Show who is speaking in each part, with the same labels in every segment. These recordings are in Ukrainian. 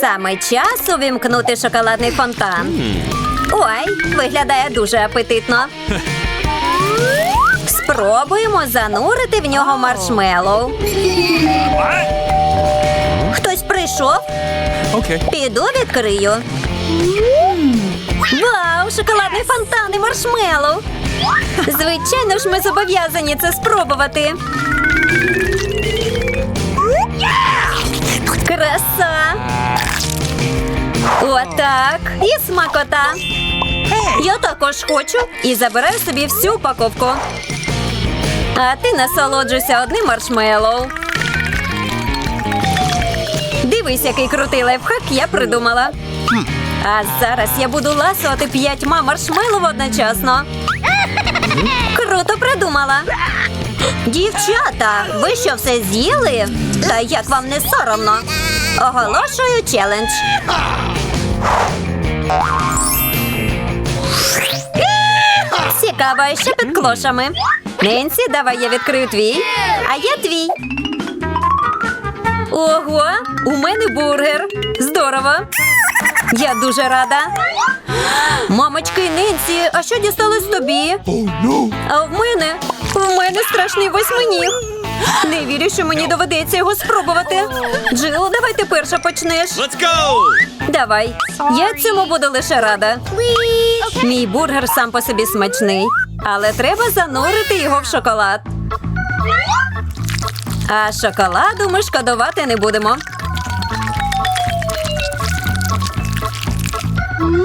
Speaker 1: Саме час увімкнути шоколадний фонтан. Ой, виглядає дуже апетитно. Спробуємо занурити в нього маршмеллоу. Хтось прийшов?
Speaker 2: Okay.
Speaker 1: Піду відкрию. Вау, шоколадний фонтан і маршмеллоу! Звичайно ж, ми зобов'язані це спробувати. І смакота. Я також хочу і забираю собі всю упаковку. А ти насолоджуйся одним маршмеллоу. Дивись, який крутий лайфхак я придумала. А зараз я буду ласувати п'ятьма маршмеллоу одночасно. Круто придумала. Дівчата, ви що все з'їли? Та як вам не соромно? Оголошую челендж. Цікаво, що під клошами. Ненсі, давай я відкрию твій, а я твій. Ого, у мене бургер. Здорово. Я дуже рада. Мамочки, Ненсі, а що дісталось тобі?
Speaker 2: Oh no!
Speaker 1: А в мене? В мене страшний восьминіг. Не вірю, що мені доведеться його спробувати. Джил, давай ти перша почнеш.
Speaker 2: Let's go!
Speaker 1: Давай. Я цьому буду лише рада. Мій бургер сам по собі смачний, але треба занурити його в шоколад. А шоколаду ми шкодувати не будемо.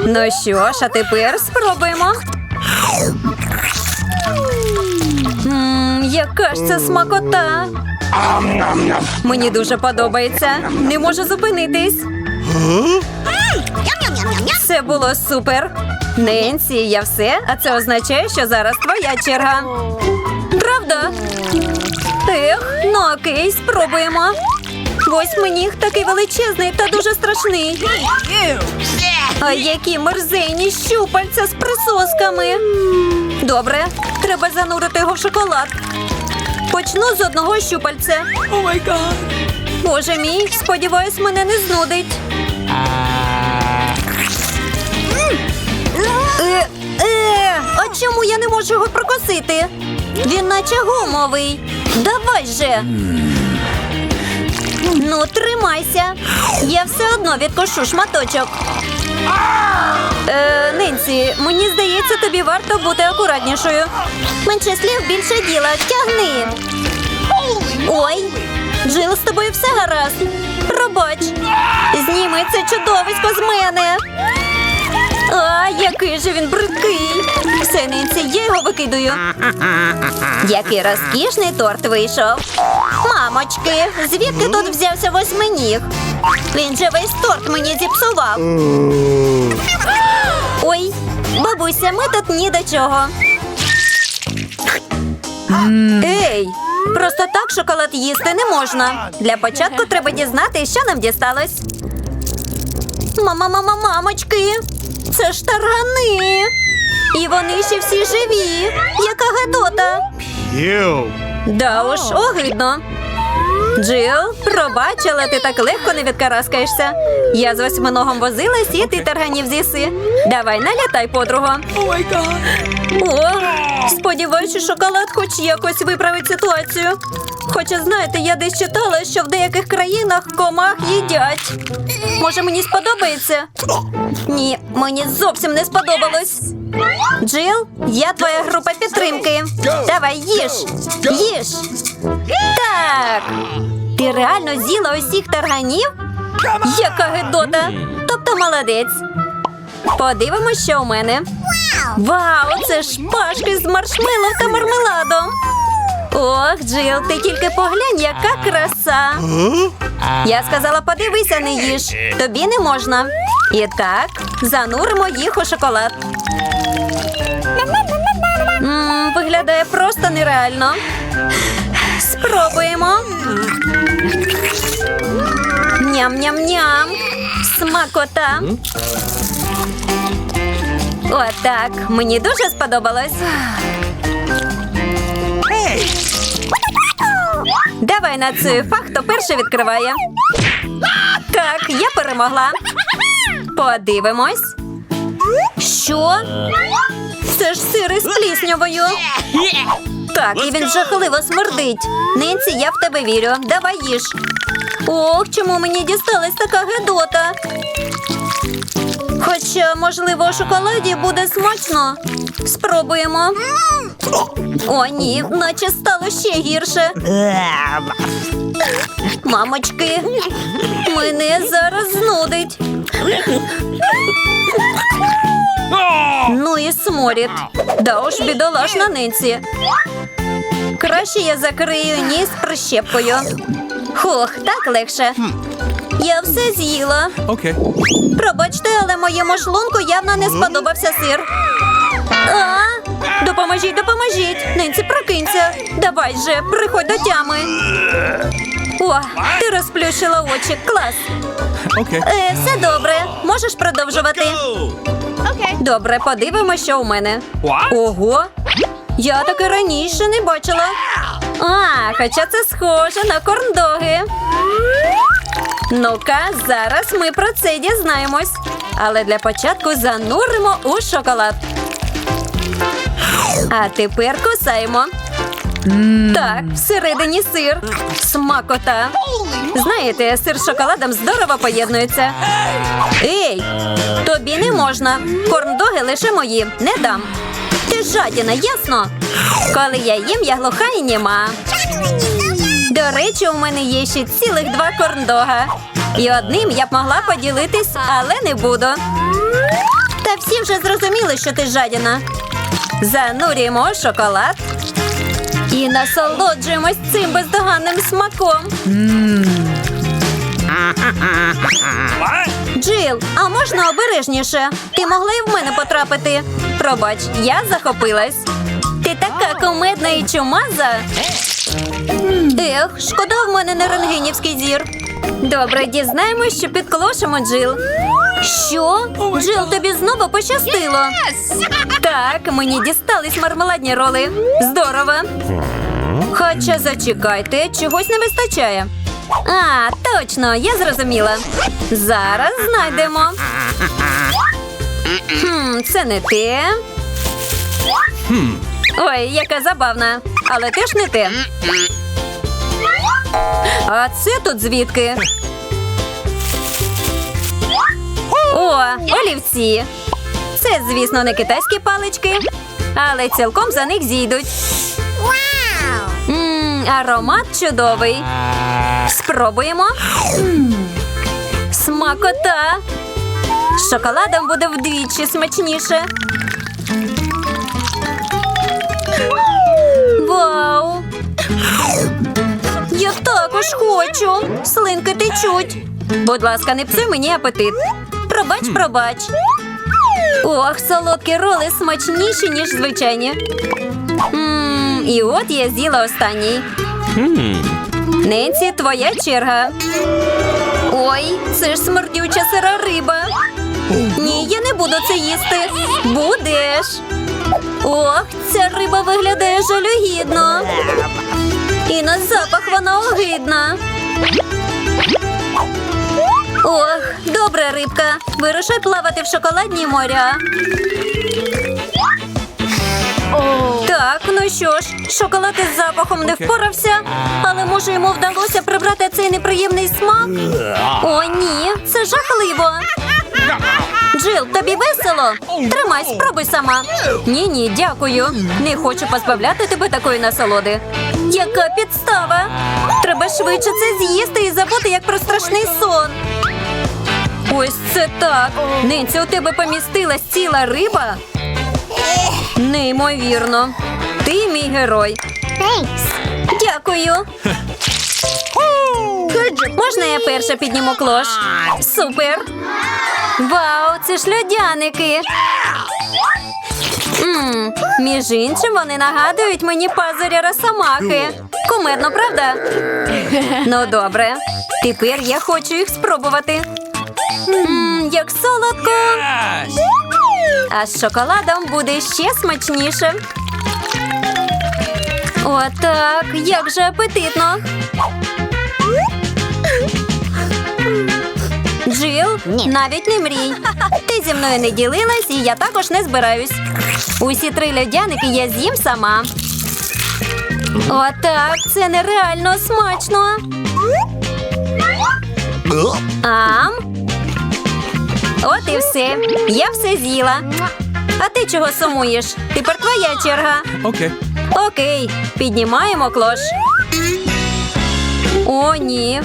Speaker 1: Ну що ж, а тепер спробуємо. Яка ж це смакота. Мені дуже подобається. Не можу зупинитись. Це було супер. Ненсі, я все, а це означає, що зараз твоя черга. Правда? Ех, ну окей, спробуємо. Восьминіг такий величезний та дуже страшний. А які мерзенні щупальця з присосками. Добре, треба занурити його в шоколад. Почну з одного щупальця.
Speaker 2: Oh my god!
Speaker 1: Боже мій, сподіваюсь, мене не знудить. Е, е, а чому я не можу його прокосити? Він наче гумовий. Давай же. Ну, тримайся. Я все одно відкошу шматочок. Е, Ненсі, мені здається, тобі варто бути акуратнішою. Менше слів, більше діла. Тягни. Ой, Джил, з тобою все гаразд. Пробач. Зніми це чудовисько з мене. Який же він бридкий. Все, Ненсі, я його викидаю. Який розкішний торт вийшов. Мамочки, звідки тут взявся восьминіг? Він же весь торт мені зіпсував. Ой, бабуся, ми тут ні до чого. Ей, просто так шоколад їсти не можна. Для початку треба дізнати, що нам дісталось. Мама, мама, мамочки, це ж таргани. І вони ще всі живі. Яка гадота.
Speaker 2: П'ю.
Speaker 1: Да уж, огидно. Джил, пробач, але ти так легко не відкараскаєшся. Я з восьминогом возилась, і ти тарганів з'їси. Давай, налятай, подруга.
Speaker 2: Oh my god!
Speaker 1: О, сподіваюся, шоколад хоч якось виправить ситуацію. Хоча, знаєте, я десь читала, що в деяких країнах комах їдять. Може, мені сподобається? Ні, мені зовсім не сподобалось. Джил, я твоя група підтримки. Давай, їж, їж. Так. Ти реально з'їла усіх тарганів? Яка гидота. Тобто молодець. Подивимось, що у мене. Вау, це ж пашки з маршмеллоу та мармеладом. Ох, Джил, ти тільки поглянь, яка краса. Я сказала, подивися, не їж. Тобі не можна. І так, зануримо їх у шоколад. М, виглядає просто нереально. Спробуємо. Ням-ням-ням. Смакота. Отак. Мені дуже сподобалось. Давай на цифах, хто перший відкриває. Так, я перемогла. Подивимось. Що? Це ж сир із пліснявою. Так, і він жахливо смердить. Нинці, я в тебе вірю. Давай їж. Ох, чому мені дісталась така гедота? Хоча, можливо, у шоколаді буде смачно. Спробуємо. О, ні, наче стало ще гірше. Мамочки, мене зараз знудить. Ну і сморід. Да уж, бідолашна Нинці. Краще я закрию ніс прищепкою. Хух, так легше. Я все з'їла.
Speaker 2: Okay.
Speaker 1: Пробачте, але моєму шлунку явно не сподобався сир. А, допоможіть, допоможіть. Нинці, прокинься. Давай же, приходь до тями. О, ти розплющила очі. Клас.
Speaker 2: Okay.
Speaker 1: Е, все добре. Можеш продовжувати. Добре, подивимося, що у мене. Ого. Я таке раніше не бачила. А, хоча це схоже на корндоги. Ну-ка, зараз ми про це дізнаємось. Але для початку зануримо у шоколад. А тепер кусаємо. Так, всередині сир. Смакота. Знаєте, сир з шоколадом здорово поєднується. Ей, тобі не можна. Корндоги лише мої. Не дам. Ти жадіна, ясно? Коли я їм, я глуха і нема. До речі, у мене є ще цілих два корндога. І одним я б могла поділитись, але не буду. Та всі вже зрозуміли, що ти жадіна. Занурюємо шоколад і насолоджуємось цим бездоганним смаком. Джил, а можна обережніше? Ти могла і в мене потрапити. Пробач, я захопилась. Ти така кумедна і чумаза. Ех, шкода в мене не рентгенівський зір. Добре, дізнаємось, що підколошимо Джил. Що? Джил, тобі знову пощастило. Так, мені дістались мармеладні роли. Здорово. Хоча зачекайте, чогось не вистачає. А, точно, я зрозуміла. Зараз знайдемо. Хм, це не те. Ой, яка забавна. Але теж не те. А це тут звідки? О, олівці. Це, звісно, не китайські палички, але цілком за них зійдуть. Мм, аромат чудовий. Спробуємо. Смакота. З шоколадом буде вдвічі смачніше. Вау! Я також хочу. Слинки течуть. Будь ласка, не псуй мені апетит. Пробач, пробач. Ох, солодкі роли смачніші, ніж звичайні. М, і от я з'їла останній. Ненсі, твоя черга. Ой, це ж смердюча сира риба. Ні, я не буду це їсти. Будеш. Ох, ця риба виглядає жалюгідно. І на запах вона огидна. Ох, добра рибка. Вирушай плавати в шоколадні моря. Так, ну що ж, шоколад із запахом не впорався, але може йому вдалося прибрати цей неприємний смак? О, ні, це жахливо. Джил, тобі весело? Тримай, спробуй сама. Ні, ні, дякую. Не хочу позбавляти тебе такої насолоди. Яка підстава? Треба швидше це з'їсти і забути як про страшний сон. Ось це так. Нинці, у тебе помістилась ціла риба? Неймовірно. Ти мій герой. Дякую. Можна я перша підніму клош? Супер. Вау, це ж льодяники. Мм, між іншим вони нагадують мені пазуря росомахи. Кумедно, правда? Ну, добре. Тепер я хочу їх спробувати. Мм, як солодко. А з шоколадом буде ще смачніше. Отак, як же апетитно. Джил, навіть не мрій. Ти зі мною не ділилась, і я також не збираюсь. Усі три льодяники я з'їм сама. Отак, це нереально смачно. Ам. От і все. Я все з'їла. А ти чого сумуєш? Тепер твоя черга.
Speaker 2: Okay.
Speaker 1: Окей, піднімаємо клош. О, ні.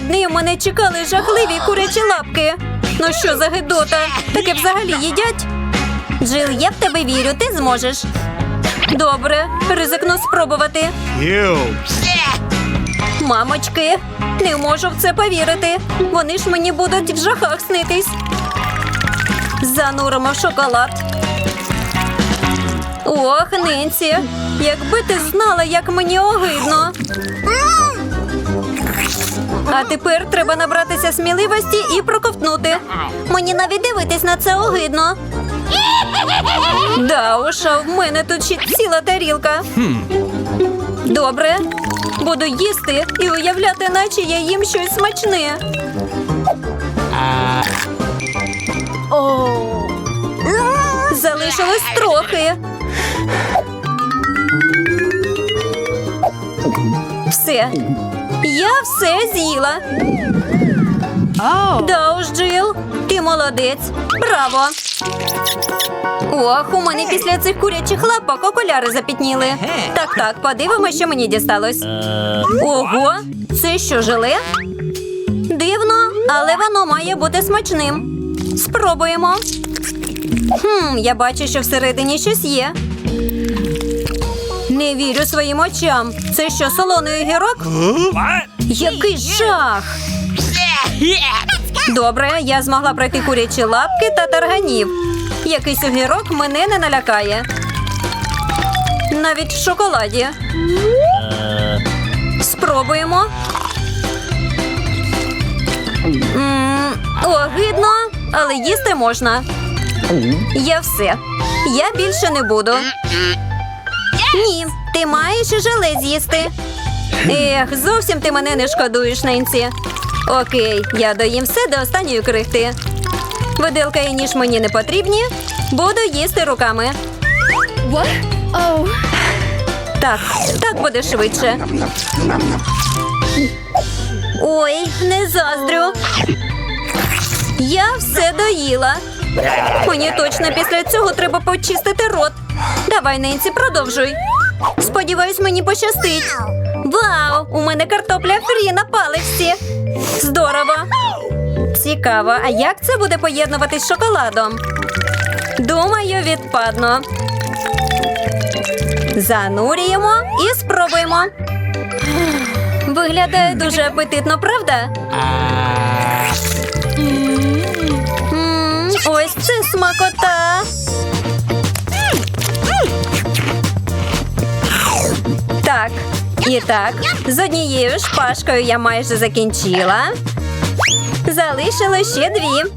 Speaker 1: Ним мене чекали жахливі курячі лапки. Ну що за гидота? Таке взагалі їдять? Джил, я в тебе вірю, ти зможеш. Добре, ризикну спробувати. Мамочки, не можу в це повірити. Вони ж мені будуть в жахах снитись. Зануримо в шоколад. Ох, Ненсі, якби ти знала, як мені огидно. А тепер треба набратися сміливості і проковтнути. Мені навіть дивитись на це огидно. Да уж, в мене тут ще ціла тарілка. Добре. Буду їсти і уявляти, наче я їм щось смачне. Залишилось трохи. Все. Я все з'їла. Да уж, Джил, ти молодець. Браво. Ох, у мене після цих курячих лапок окуляри запітніли. Так, так, подивимося, що мені дісталось. Ого, це що, желе? Дивно, але воно має бути смачним. Спробуємо. Хм, я бачу, що всередині щось є. Не вірю своїм очам. Це що, солоний огірок? Який жах! Добре, я змогла пройти курячі лапки та тарганів. Якийсь огірок мене не налякає. Навіть в шоколаді. Спробуємо. Огидно, але їсти можна. Я все. Я більше не буду. Ні, ти маєш і желе з'їсти. Ех, зовсім ти мене не шкодуєш, Ненсі. Окей, я доїм все до останньої крихти. Виделка і ніж мені не потрібні. Буду їсти руками.
Speaker 3: What? Oh.
Speaker 1: Так, так буде швидше. Ой, не заздрю. Я все доїла. Мені точно після цього треба почистити рот. Давай, Ненсі, продовжуй. Сподіваюсь, мені пощастить. Вау! У мене картопля фрі на паличці. Здорово. Цікаво, а як це буде поєднуватись з шоколадом? Думаю, відпадно. Занурюємо і спробуємо. Виглядає дуже апетитно, правда? Це смакота. Так, і так, з однією шпажкою я майже закінчила. Залишилось ще дві.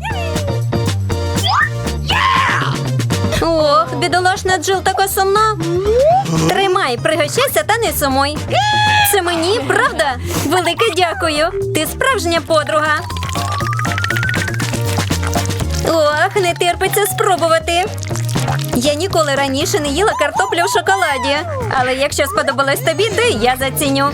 Speaker 1: Ох, бідолашна Джил така сумна. Тримай, пригощайся та не сумуй. Це мені, правда? Велике дякую. Ти справжня подруга. Ох, не терпиться спробувати. Я ніколи раніше не їла картоплю в шоколаді. Але якщо сподобалось тобі, то я заціню.